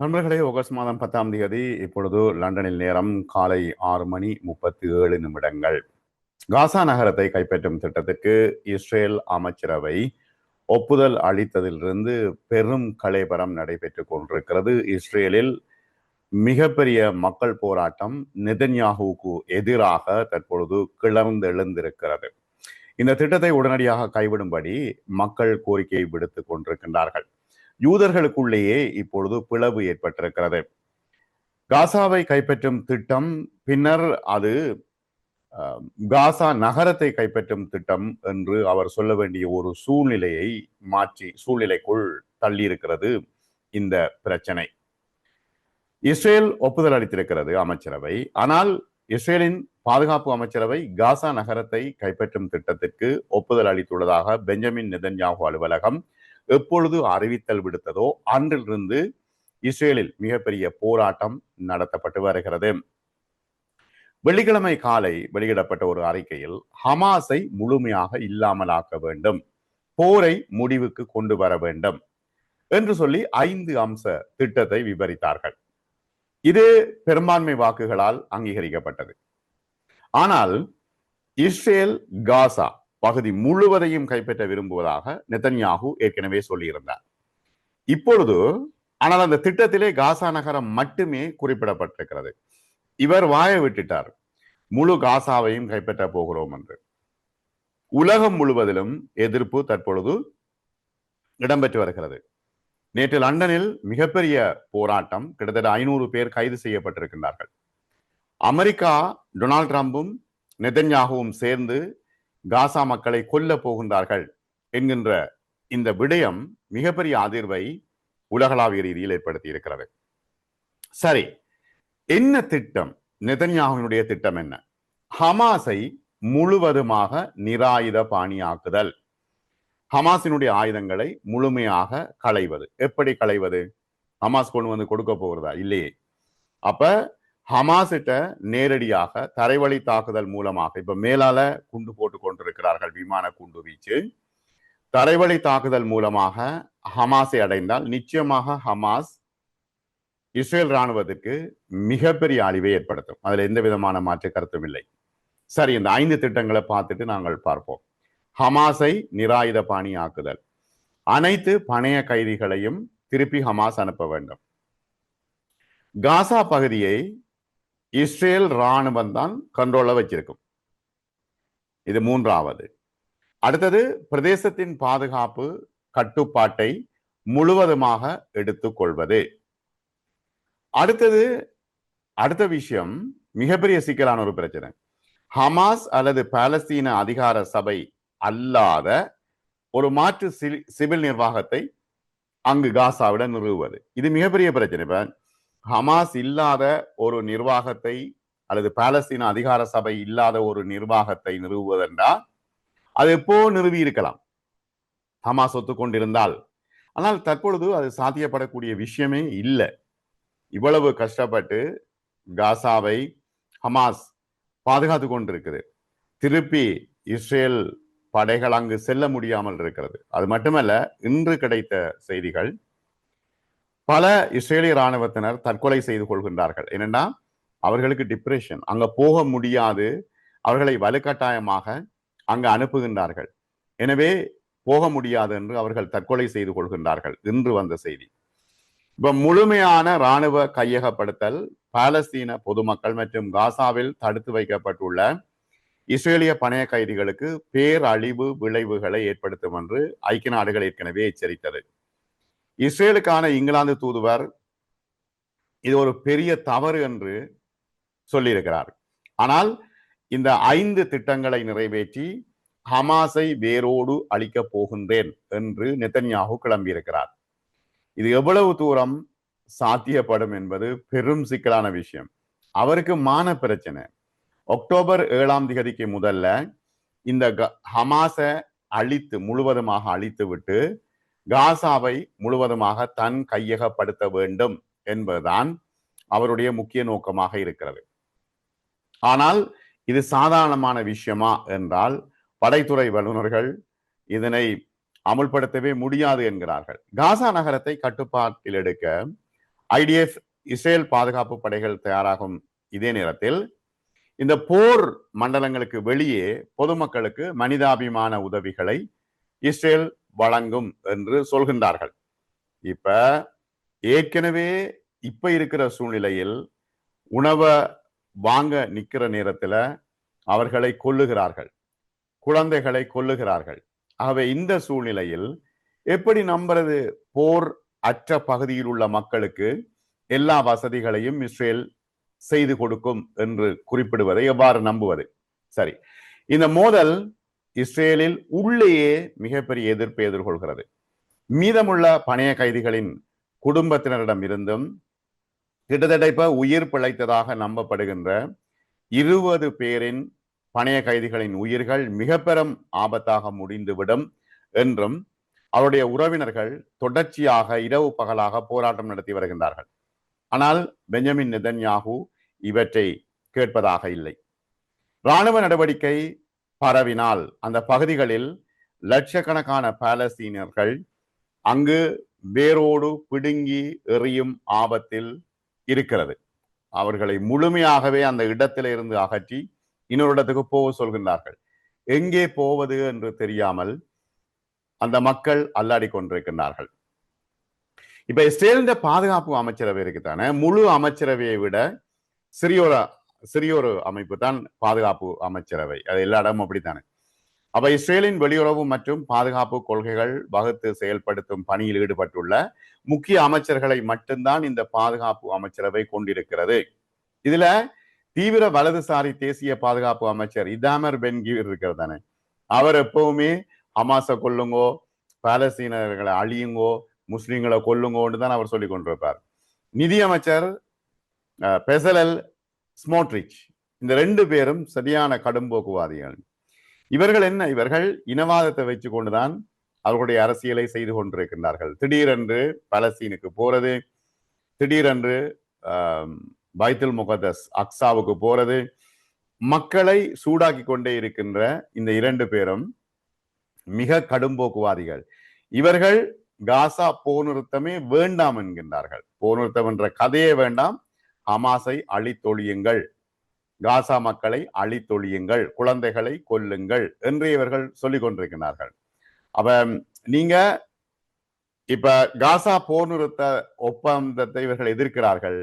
நண்பர்களே ஆகஸ்ட் மாதம் பத்தாம் தேதி இப்பொழுது லண்டனில் நேரம் காலை ஆறு மணி முப்பத்தி ஏழு நிமிடங்கள். காசா நகரத்தை கைப்பற்றும் திட்டத்திற்கு இஸ்ரேல் அமைச்சரவை ஒப்புதல் அளித்ததிலிருந்து பெரும் கலைபரம் நடைபெற்றுக் கொண்டிருக்கிறது. இஸ்ரேலில் மிகப்பெரிய மக்கள் போராட்டம் நெதன்யாகுவுக்கு எதிராக தற்பொழுது கிளர்ந்து எழுந்திருக்கிறது. இந்த திட்டத்தை உடனடியாக கைவிடும்படி மக்கள் கோரிக்கையை விடுத்துக் கொண்டிருக்கின்றார்கள். யூதர்களுக்குள்ளேயே இப்பொழுது பிளவு ஏற்பட்டிருக்கிறது. காசாவை கைப்பற்றும் திட்டம் பின்னர் அது காசா நகரத்தை கைப்பற்றும் திட்டம் என்று அவர் சொல்ல வேண்டிய ஒரு சூழ்நிலையை மாற்றி சூழ்நிலைக்குள் தள்ளியிருக்கிறது இந்த பிரச்சனை. இஸ்ரேல் ஒப்புதல் அளித்திருக்கிறது அமைச்சரவை. ஆனால் இஸ்ரேலின் பாதுகாப்பு அமைச்சரவை காசா நகரத்தை கைப்பற்றும் திட்டத்திற்கு ஒப்புதல் அளித்துள்ளதாக பெஞ்சமின் நெதன்யாகு அலுவலகம் எப்பொழுது அறிவித்தல் விடுத்ததோ அன்றிலிருந்து இஸ்ரேலில் மிகப்பெரிய போராட்டம் நடத்தப்பட்டு வருகிறது. வெள்ளிக்கிழமை காலை வெளியிடப்பட்ட ஒரு அறிக்கையில் ஹமாஸை முழுமையாக இல்லாமலாக்க வேண்டும் போரை முடிவுக்கு கொண்டு வர வேண்டும் என்று சொல்லி ஐந்து அம்ச திட்டத்தை விவரித்தார்கள். இது பெரும்பான்மை வாக்குகளால் அங்கீகரிக்கப்பட்டது. ஆனால் இஸ்ரேல் காசா பகுதி முழுவதையும் கைப்பற்ற விரும்புவதாக நெத்தன்யாகு ஏற்கனவே சொல்லியிருந்தார். இப்பொழுது ஆனால் அந்த திட்டத்திலே காசா நகரம் மட்டுமே குறிப்பிடப்பட்டிருக்கிறது. இவர் வாய விட்டுட்டார். முழு காசாவையும் கைப்பற்ற போகிறோம் என்று. உலகம் முழுவதிலும் எதிர்ப்பு தற்பொழுது இடம்பெற்று வருகிறது. நேற்று லண்டனில் மிகப்பெரிய போராட்டம் கிட்டத்தட்ட ஐநூறு பேர் கைது செய்யப்பட்டிருக்கின்றார்கள். அமெரிக்கா டொனால்ட் ட்ரம்பும் நெதன்யாகவும் சேர்ந்து காசா மக்களை கொல்ல போகின்றார்கள் என்கின்ற இந்த விடயம் மிகப்பெரிய அதிர்வை உலகளாவிய ரீதியில் ஏற்படுத்தி இருக்கிறது சரி என்ன திட்டம்? நெதன்யாகுவினுடைய திட்டம் என்ன? ஹமாஸை முழுவதுமாக நிராயுத பாணியாக்குதல். ஹமாஸினுடைய ஆயுதங்களை முழுமையாக களைவது. எப்படி களைவது? ஹமாஸ் கொண்டு வந்து கொடுக்க போகிறதா? இல்லையே. அப்ப ஹமாஸிட்ட நேரடியாக தரைவழி தாக்குதல் மூலமாக இப்ப மேலால குண்டு போட்டு கொண்டிருக்கிறார்கள் விமான குண்டு வீச்சு. தரைவழி தாக்குதல் மூலமாக ஹமாஸை அடைந்தால் நிச்சயமாக ஹமாஸ் இஸ்ரேல் ராணுவத்திற்கு மிகப்பெரிய அழிவை ஏற்படுத்தும். அதில் எந்த விதமான மாற்று கருத்தும் இல்லை. சரி இந்த ஐந்து திட்டங்களை பார்த்துட்டு நாங்கள் பார்ப்போம். ஹமாஸை நிராயுத பாணி ஆக்குதல் அனைத்து பணைய கைதிகளையும் திருப்பி ஹமாஸ் அனுப்ப வேண்டும். காசா பகுதியை இஸ்ரேல் இராணுவம் தான் கண்ட்ரோல்ல வச்சிருக்கும். இது மூன்றாவது. அடுத்தது பிரதேசத்தின் பாதுகாப்பு கட்டுப்பாட்டை முழுவதுமாக எடுத்துக்கொள்வது. அடுத்தது அடுத்த விஷயம் மிகப்பெரிய சிக்கலான ஒரு பிரச்சனை. ஹமாஸ் அல்லது பாலஸ்தீன அதிகார சபை அல்லாத ஒரு மாற்று சிவில் நிர்வாகத்தை அங்கு காசாவிட நிறுவுவது. இது மிகப்பெரிய பிரச்சனை. இப்ப ஹமாஸ் இல்லாத ஒரு நிர்வாகத்தை அல்லது பாலஸ்தீன அதிகார சபை இல்லாத ஒரு நிர்வாகத்தை நிறுவுவதென்றால் அது எப்போ நிறுவி இருக்கலாம்? ஹமாஸ் ஒத்துக்கொண்டிருந்தால். ஆனால் தற்பொழுது அது சாத்தியப்படக்கூடிய விஷயமே இல்லை. இவ்வளவு கஷ்டப்பட்டு காசாவை ஹமாஸ் பாதுகாத்து கொண்டிருக்குது. திருப்பி இஸ்ரேல் படைகள் அங்கு செல்ல முடியாமல் இருக்கிறது. அது மட்டுமல்ல இன்று கிடைத்த செய்திகள் பல இஸ்ரேலிய இராணுவத்தினர் தற்கொலை செய்து கொள்கின்றார்கள். என்னன்னா அவர்களுக்கு டிப்ரெஷன் அங்க போக முடியாது அவர்களை வலுக்கட்டாயமாக அங்கு அனுப்புகின்றார்கள். எனவே போக முடியாது என்று அவர்கள் தற்கொலை செய்து கொள்கின்றார்கள் இன்று வந்த செய்தி. இப்ப முழுமையான இராணுவ கையகப்படுத்தல் பாலஸ்தீன பொதுமக்கள் மற்றும் காசாவில் தடுத்து வைக்கப்பட்டுள்ள இஸ்ரேலிய பணைய கைதிகளுக்கு பேரழிவு விளைவுகளை ஏற்படுத்தும் என்று ஐக்கிய நாடுகள் ஏற்கனவே எச்சரித்தது. இஸ்ரேலுக்கான இங்கிலாந்து தூதுவர் இது ஒரு பெரிய தவறு என்று சொல்லியிருக்கிறார். ஆனால் இந்த ஐந்து திட்டங்களை நிறைவேற்றி ஹமாஸை வேரோடு அழிக்கப் போகின்றேன் என்று நெத்தன்யாகு கிளம்பியிருக்கிறார். இது எவ்வளவு தூரம் சாத்தியப்படும் என்பது பெரும் சிக்கலான விஷயம். அவருக்கு மான பிரச்சனை. அக்டோபர் ஏழாம் திகதிக்கு முதல்ல இந்த க- ஹமாஸை அழித்து முழுவதுமாக அழித்து விட்டு காசாவை முழுவதுமாக தன் கையகப்படுத்த வேண்டும் என்பதுதான் அவருடைய முக்கிய நோக்கமாக இருக்கிறது. ஆனால் இது சாதாரணமான விஷயமா என்றால் படைத்துறை வல்லுநர்கள் இதனை அமுல்படுத்தவே முடியாது என்கிறார்கள். காசா நகரத்தை கட்டுப்பாட்டில் எடுக்க ஐடிஎஃப் இஸ்ரேல் பாதுகாப்பு படைகள் தயாராகும் இதே நேரத்தில் இந்த போர் மண்டலங்களுக்கு வெளியே பொதுமக்களுக்கு மனிதாபிமான உதவிகளை இஸ்ரேல் வழங்கும் என்று சொல்கின்றார்கள். இப்ப ஏற்கனவே இப்ப இருக்கிற சூழ்நிலையில் உணவை வாங்க நிக்கிற நேரத்துல அவர்களை கொல்லுகிறார்கள். குழந்தைகளை கொல்லுகிறார்கள். ஆகவே இந்த சூழ்நிலையில் எப்படி நம்புறது போர் அற்ற பகுதியில் உள்ள மக்களுக்கு எல்லா வசதிகளையும் இஸ்ரேல் செய்து கொடுக்கும் என்று குறிப்பிடுவதை எவ்வாறு நம்புவது? சரி இந்த மோதல் இஸ்ரேலில் உள்ளேயே மிகப்பெரிய எதிர்ப்பை எதிர்கொள்கிறது. மீதமுள்ள பணைய கைதிகளின் குடும்பத்தினரிடம் இருந்தும் கிட்டத்தட்ட இப்ப உயிர் பிழைத்ததாக நம்பப்படுகின்ற இருபது பேரின் பணைய கைதிகளின் உயிர்கள் மிக பெரும் ஆபத்தாக முடிந்துவிடும் என்றும் அவருடைய உறவினர்கள் தொடர்ச்சியாக இரவு பகலாக போராட்டம் நடத்தி வருகின்றார்கள். ஆனால் பெஞ்சமின் நிதன்யாகு இவற்றை கேட்பதாக இல்லை. இராணுவ நடவடிக்கை பரவினால் அந்த பகுதிகளில் லட்சக்கணக்கான பாலஸ்தீனியர்கள் அங்கு வேரோடு பிடுங்கி எறியும் ஆபத்தில் இருக்கிறது. அவர்களை முழுமையாகவே அந்த இடத்தில இருந்து அகற்றி இன்னொரு இடத்துக்கு போக சொல்கின்றார்கள். எங்கே போவது என்று தெரியாமல் அந்த மக்கள் அல்லாடி கொண்டிருக்கின்றார்கள். இப்ப இஸ்ரேலின் பாதுகாப்பு அமைச்சரவை இருக்குதானே முழு அமைச்சரவையை விட சிறியோர சிறிய ஒரு அமைப்பு தான் பாதுகாப்பு அமைச்சரவை. அது எல்லா இடமும் அப்படித்தானே. அப்ப இஸ்ரேலின் வெளியுறவு மற்றும் பாதுகாப்பு கொள்கைகள் வகுத்து செயல்படுத்தும் பணியில் ஈடுபட்டுள்ள முக்கிய அமைச்சர்களை மட்டும்தான் இந்த பாதுகாப்பு அமைச்சரவை கொண்டிருக்கிறது. இதுல தீவிர வலதுசாரி தேசிய பாதுகாப்பு அமைச்சர் இதாமர் பென்கீர் இருக்கிறது தானே. அவர் எப்பவுமே ஹமாஸை கொல்லுங்கோ பாலஸ்தீனர்களை அழியுங்கோ முஸ்லீம்களை கொல்லுங்கோன்னு தான் அவர் சொல்லி கொண்டிருப்பார். நிதியமைச்சர் பெசலல் ஸ்மோட்ரிச் இந்த ரெண்டு பேரும் சரியான கடும்போக்குவாதிகள் இவர்கள் என்ன? இவர்கள் இனவாதத்தை வச்சு கொண்டுதான் அவர்களுடைய அரசியலை செய்து கொண்டிருக்கின்றார்கள். திடீரென்று பலஸ்தீனுக்கு போறது திடீரென்று பைத்துல் முகதஸ் அக்சாவுக்கு போறது மக்களை சூடாக்கி கொண்டே இருக்கின்ற இந்த இரண்டு பேரும் மிக கடும்போக்குவாதிகள் இவர்கள் காசா போர் நிறுத்தமே வேண்டாம் என்கின்றார்கள். போர் நிறுத்தம் என்ற கதையே வேண்டாம். ஹமாஸை அழித்தொழியுங்கள். காசா மக்களை அழித்தொழியுங்கள். குழந்தைகளை கொல்லுங்கள் என்று இவர்கள் சொல்லிக் கொண்டிருக்கிறார்கள். அப்ப நீங்க இப்ப காசா போர் நிறுத்த ஒப்பந்தத்தை இவர்கள் எதிர்க்கிறார்கள்.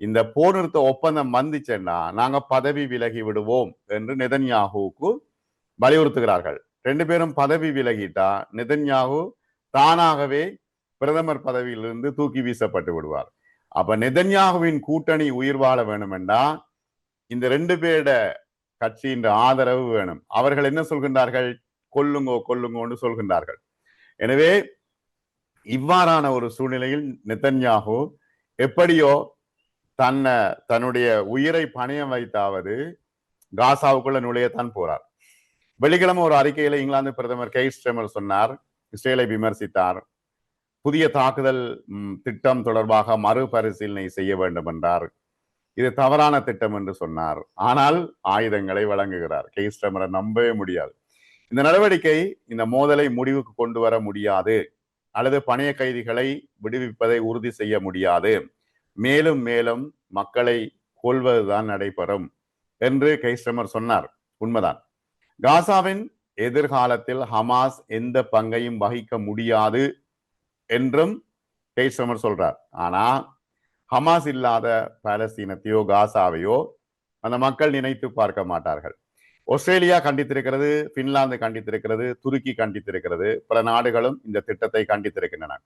இந்த போர் நிறுத்த ஒப்பந்தம் வந்துச்சுன்னா நாங்க பதவி விலகி விடுவோம் என்று நிதன்யாகுவுக்கு வலியுறுத்துகிறார்கள். ரெண்டு பேரும் பதவி விலகிட்டா நிதன்யாகு தானாகவே பிரதமர் பதவியிலிருந்து தூக்கி வீசப்பட்டு விடுவார். அப்ப நெதன்யாகுவின் கூட்டணி உயிர் வாழ வேணுமெண்டா? இந்த ரெண்டு பேரோட கட்சியின் ஆதரவு வேணும். அவர்கள் என்ன சொல்கின்றார்கள்? கொல்லுங்கோ கொல்லுங்கோன்னு சொல்கின்றார்கள். எனவே இவ்வாறான ஒரு சூழ்நிலையில் நெத்தன்யாகு எப்படியோ தன்னை தன்னுடைய உயிரை பணியம் வைத்தாவது காசாவுக்குள்ள நுழையத்தான் போறார். வெள்ளிக்கிழமை ஒரு அறிக்கையில இங்கிலாந்து பிரதமர் கெய்ஸ்டமர் சொன்னார். இஸ்ரேலை விமர்சித்தார். புதிய தாக்குதல் திட்டம் தொடர்பாக மறுபரிசீலனை செய்ய வேண்டும் என்றார் இது தவறான திட்டம் என்று சொன்னார். ஆனால் ஆயுதங்களை வழங்குகிறார். கெய்ஸ்டமரை நம்பவே முடியாது. இந்த நடவடிக்கை இந்த மோதலை முடிவுக்கு கொண்டு வர முடியாது. அல்லது பணைய கைதிகளை விடுவிப்பதை உறுதி செய்ய முடியாது. மேலும் மேலும் மக்களை கொள்வதுதான் நடைபெறும் என்று கைஸ்டமர் சொன்னார். உண்மைதான். காசாவின் எதிர்காலத்தில் ஹமாஸ் எந்த பங்கையும் வகிக்க முடியாது. என்றும் கைஸ்டமர் சொல்றார். ஆனா ஹமாஸ் இல்லாத பாலஸ்தீனத்தையோ காசாவையோ அந்த மக்கள் நினைத்து பார்க்க மாட்டார்கள். ஆஸ்திரேலியா கண்டித்திருக்கிறது பின்லாந்து கண்டித்திருக்கிறது துருக்கி கண்டித்திருக்கிறது பல நாடுகளும் இந்த திட்டத்தை கண்டித்திருக்கின்றன.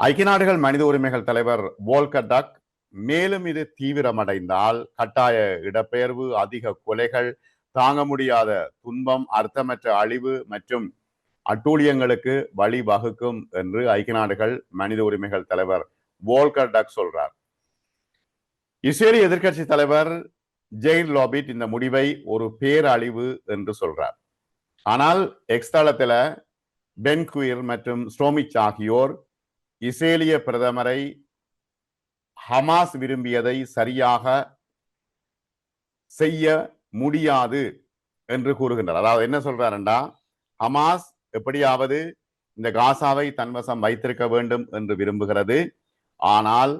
ஐக்கிய நாடுகள் மனித உரிமைகள் தலைவர் வோல்கர் டக் மேலும் இது தீவிரமடைந்தால் கட்டாய இடப்பெயர்வு அதிக கொலைகள் தாங்க முடியாத துன்பம் அர்த்தமற்ற அழிவு மற்றும் அட்டூழியங்களுக்கு வழிவகுக்கும் என்று ஐக்கிய நாடுகள் மனித உரிமைகள் தலைவர் வோல்கர் டக் சொல்றார். இஸ்ரேலி எதிர்கட்சி தலைவர் ஜெயின் லாபிட் இந்த முடிவை ஒரு பேரழிவு என்று சொல்றார். ஆனால் எக்ஸ்தளத்துல பென்குயிர் மற்றும் ஸ்டோமிச் ஆகியோர் இஸ்ரேலிய பிரதமரை ஹமாஸ் விரும்பியதை சரியாக செய்ய முடியாது என்று கூறுகின்றார் அதாவது என்ன சொல்றாருண்டா? ஹமாஸ் எப்படியாவது இந்த காசாவை தன்வசம் வைத்திருக்க வேண்டும் என்று விரும்புகிறது. ஆனால்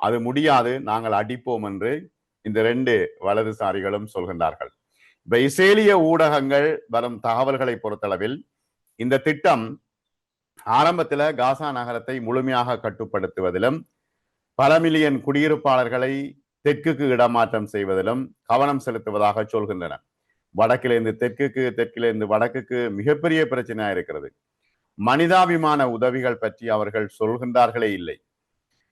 அது முடியாது நாங்கள் அடிப்போம் என்று இந்த ரெண்டு வலதுசாரிகளும் சொல்கின்றார்கள். இப்ப இஸ்ரேலிய ஊடகங்கள் வரும் தகவல்களை பொறுத்தளவில் இந்த திட்டம் ஆரம்பத்தில் காசா நகரத்தை முழுமையாக கட்டுப்படுத்துவதிலும் பல மில்லியன் குடியிருப்பாளர்களை தெற்குக்கு இடமாற்றம் செய்வதிலும் கவனம் செலுத்துவதாக சொல்கின்றன. வடக்கிலிருந்து தெற்குக்கு தெற்கிலிருந்து வடக்குக்கு மிகப்பெரிய பிரச்சனையா இருக்கிறது. மனிதாபிமான உதவிகள் பற்றி அவர்கள் சொல்கின்றார்களே இல்லை.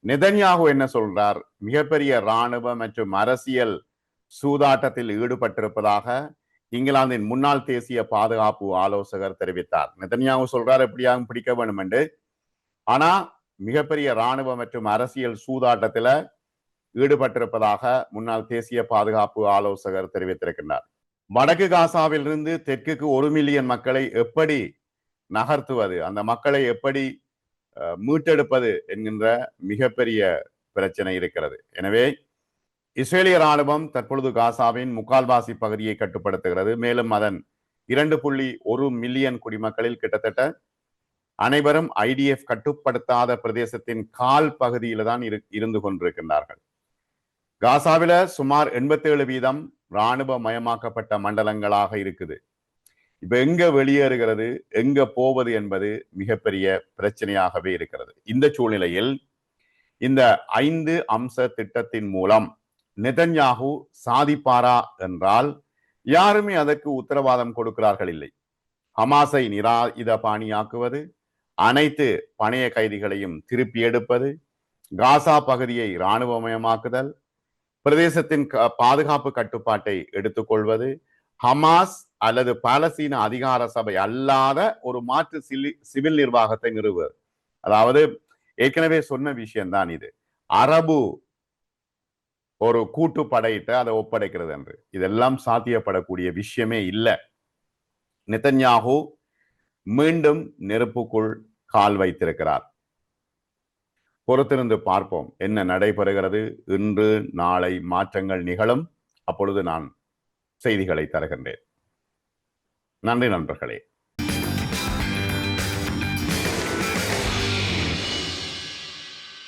நிதன்யாகு என்ன சொல்றார்? மிகப்பெரிய இராணுவ மற்றும் அரசியல் சூதாட்டத்தில் ஈடுபட்டிருப்பதாக இங்கிலாந்தின் முன்னாள் தேசிய பாதுகாப்பு ஆலோசகர் தெரிவித்தார். நெதன்யாகு சொல்றார் எப்படியாகவும் பிடிக்க வேண்டும் என்று ஆனா மிகப்பெரிய இராணுவ மற்றும் அரசியல் சூதாட்டத்தில் ஈடுபட்டிருப்பதாக முன்னாள் தேசிய பாதுகாப்பு ஆலோசகர் தெரிவித்திருக்கின்றார். வடக்கு காசாவிலிருந்து தெற்குக்கு ஒரு மில்லியன் மக்களை எப்படி நகர்த்துவது அந்த மக்களை எப்படி மீட்டெடுப்பது என்கின்ற மிகப்பெரிய பிரச்சனை இருக்கிறது. எனவே இஸ்ரேலிய ராணுவம் தற்பொழுது காசாவின் முக்கால்வாசி பகுதியை கட்டுப்படுத்துகிறது. மேலும் அதன் இரண்டு புள்ளி ஒரு மில்லியன் குடிமக்களில் கிட்டத்தட்ட அனைவரும் ஐடிஎஃப் கட்டுப்படுத்தாத பிரதேசத்தின் கால் பகுதியில தான் இருந்து கொண்டிருக்கின்றார்கள். காசாவில சுமார் எண்பத்தி ஏழு வீதம் இராணுவ மயமாக்கப்பட்ட மண்டலங்களாக இருக்குது. இப்ப எங்க வெளியேறுகிறது எங்க போவது என்பது மிகப்பெரிய பிரச்சனையாகவே இருக்கிறது. இந்த சூழ்நிலையில் இந்த ஐந்து அம்ச திட்டத்தின் மூலம் நெதன்யாகு சாதிப்பாரா என்றால் யாருமே அதற்கு உத்தரவாதம் கொடுக்கிறார்கள் இல்லை. ஹமாஸை நிராயுத பாணியாக்குவது அனைத்து பணைய கைதிகளையும் திருப்பி எடுப்பது காசா பகுதியை இராணுவமயமாக்குதல் பிரதேசத்தின் பாதுகாப்பு கட்டுப்பாட்டை எடுத்துக்கொள்வது ஹமாஸ் அல்லது பாலஸ்தீன அதிகார சபை அல்லாத ஒரு மாற்று சிவில் நிர்வாகத்தை நிறுவுவது அதாவது ஏற்கனவே சொன்ன விஷயம்தான் இது. அரபு ஒரு கூட்டு படையிட்ட அதை ஒப்படைக்கிறது என்று. இதெல்லாம் சாத்தியப்படக்கூடிய விஷயமே இல்லை. நிதன்யாகு மீண்டும் நெருப்புக்குள் கால் வைத்திருக்கிறார். பொறுத்திருந்து பார்ப்போம். என்ன நடைபெறுகிறது? இன்று நாளை மாற்றங்கள் நிகழும். அப்பொழுது நான் செய்திகளை தருகின்றேன். நன்றி நண்பர்களே.